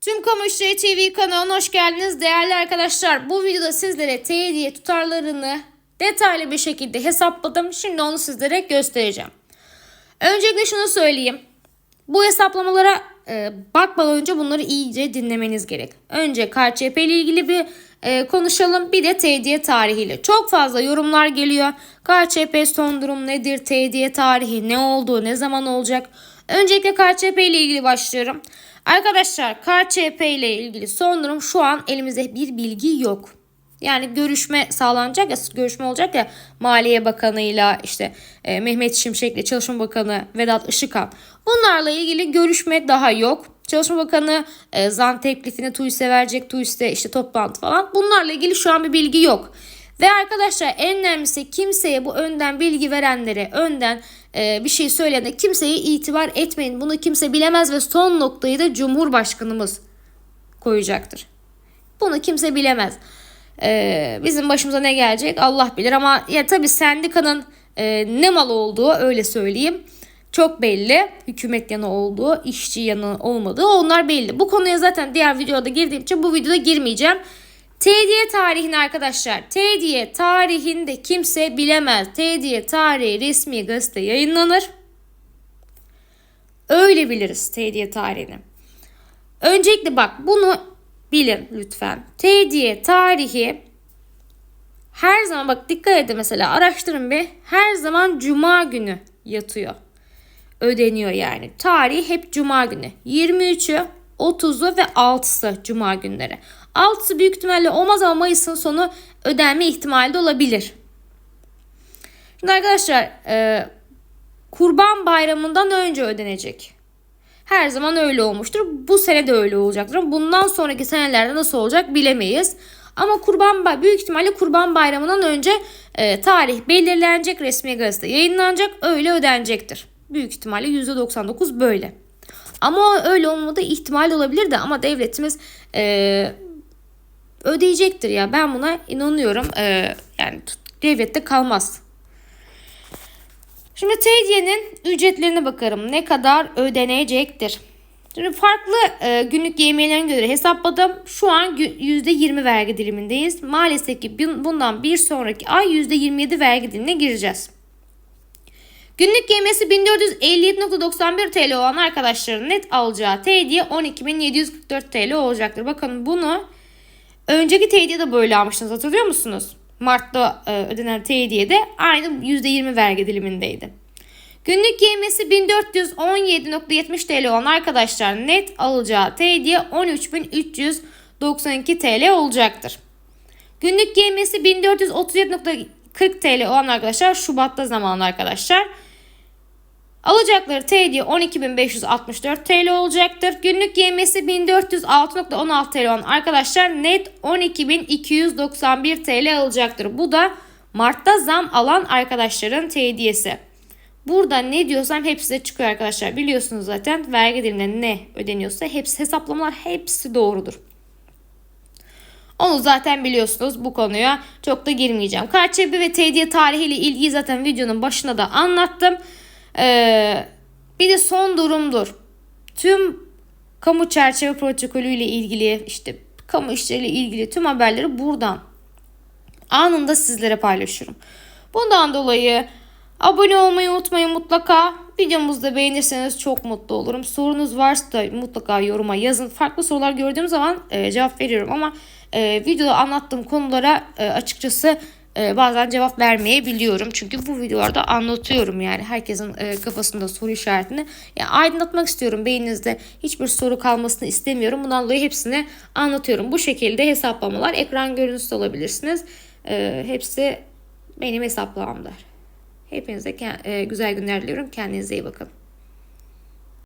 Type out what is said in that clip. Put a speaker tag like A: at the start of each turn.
A: Tüm Kamu İşleri TV kanalına hoş geldiniz değerli arkadaşlar. Bu videoda sizlere TD'ye tutarlarını detaylı bir şekilde hesapladım. Şimdi onu sizlere göstereceğim. Öncelikle şunu söyleyeyim. Bu hesaplamalara e, bakmadan önce bunları iyice dinlemeniz gerek. Önce KÇP ile ilgili bir e, konuşalım. Bir de TD'ye tarihiyle. Çok fazla yorumlar geliyor. KÇP son durum nedir? TD'ye tarihi ne oldu? Ne zaman olacak? Öncelikle KÇP ile ilgili başlıyorum. Arkadaşlar KÇP ile ilgili son durum şu an elimizde bir bilgi yok. Yani görüşme sağlanacak ya görüşme olacak ya Maliye Bakanı'yla işte e, Mehmet Şimşek'le Çalışma Bakanı Vedat Işıkhan. Bunlarla ilgili görüşme daha yok. Çalışma Bakanı e, zam teklifini TUİS'e verecek. TUİS'te işte toplantı falan. Bunlarla ilgili şu an bir bilgi yok. Ve arkadaşlar en önemlisi kimseye bu önden bilgi verenlere, önden e, bir şey söyleyene kimseye itibar etmeyin. Bunu kimse bilemez ve son noktayı da Cumhurbaşkanımız koyacaktır. Bunu kimse bilemez. E, bizim başımıza ne gelecek Allah bilir ama ya tabii sendikanın e, ne mal olduğu öyle söyleyeyim. Çok belli. Hükümet yanı olduğu, işçi yanı olmadığı onlar belli. Bu konuya zaten diğer videoda girdiğim için bu videoda girmeyeceğim. TDY tarihini arkadaşlar. TDY tarihinde kimse bilemez. TDY tarihi resmi gazete yayınlanır. Öyle biliriz TDY tarihini. Öncelikle bak bunu bilin lütfen. TDY tarihi her zaman bak dikkat edin mesela araştırın bir. Her zaman cuma günü yatıyor. Ödeniyor yani. Tarih hep cuma günü. 23'ü, 30'u ve 6'sı cuma günleri. 6'sı büyük ihtimalle olmaz ama Mayıs'ın sonu ödenme ihtimali de olabilir. Şimdi arkadaşlar e, Kurban Bayramı'ndan önce ödenecek. Her zaman öyle olmuştur. Bu sene de öyle olacaktır. Bundan sonraki senelerde nasıl olacak bilemeyiz. Ama Kurban büyük ihtimalle Kurban Bayramı'ndan önce e, tarih belirlenecek, resmi gazete yayınlanacak, öyle ödenecektir. Büyük ihtimalle %99 böyle. Ama öyle olmadığı ihtimal olabilir de ama devletimiz e, ödeyecektir ya. Ben buna inanıyorum. E, yani devlette kalmaz. Şimdi TD'nin ücretlerine bakarım. Ne kadar ödenecektir? Şimdi farklı e, günlük yemeğlerine göre hesapladım. Şu an %20 vergi dilimindeyiz. Maalesef ki bundan bir sonraki ay %27 vergi dilimine gireceğiz. Günlük yemesi 1457.91 TL olan arkadaşların net alacağı TD'ye 12.744 TL olacaktır. Bakın bunu önceki TD'ye de böyle almıştınız hatırlıyor musunuz? Mart'ta e, ödenen TD'ye de aynı %20 vergi dilimindeydi. Günlük yemesi 1417.70 TL olan arkadaşlar net alacağı TD'ye 13.392 TL olacaktır. Günlük yemesi 1437.40 TL olan arkadaşlar Şubat'ta zamanlı arkadaşlar. Alacakları TD 12.564 TL olacaktır. Günlük yemesi 1406.16 TL olan arkadaşlar net 12.291 TL alacaktır. Bu da Mart'ta zam alan arkadaşların TD'si. Burada ne diyorsam hepsi de çıkıyor arkadaşlar. Biliyorsunuz zaten vergi diliminde ne ödeniyorsa hepsi hesaplamalar hepsi doğrudur. Onu zaten biliyorsunuz bu konuya çok da girmeyeceğim. KÇB ve TD'ye tarihiyle ilgili zaten videonun başında da anlattım. Ee, bir de son durumdur. Tüm kamu çerçeve protokolü ile ilgili işte kamu işleriyle ilgili tüm haberleri buradan anında sizlere paylaşıyorum. Bundan dolayı abone olmayı unutmayın mutlaka. Videomuzu da beğenirseniz çok mutlu olurum. Sorunuz varsa da mutlaka yoruma yazın. Farklı sorular gördüğüm zaman e, cevap veriyorum ama e, videoda anlattığım konulara e, açıkçası e, bazen cevap vermeyebiliyorum. Çünkü bu videolarda anlatıyorum yani herkesin e, kafasında soru işaretini. Yani aydınlatmak istiyorum beyninizde hiçbir soru kalmasını istemiyorum. Bundan dolayı hepsini anlatıyorum. Bu şekilde hesaplamalar ekran görüntüsü alabilirsiniz. E, hepsi benim hesaplamamdır. Hepinize güzel günler diliyorum. Kendinize iyi bakın.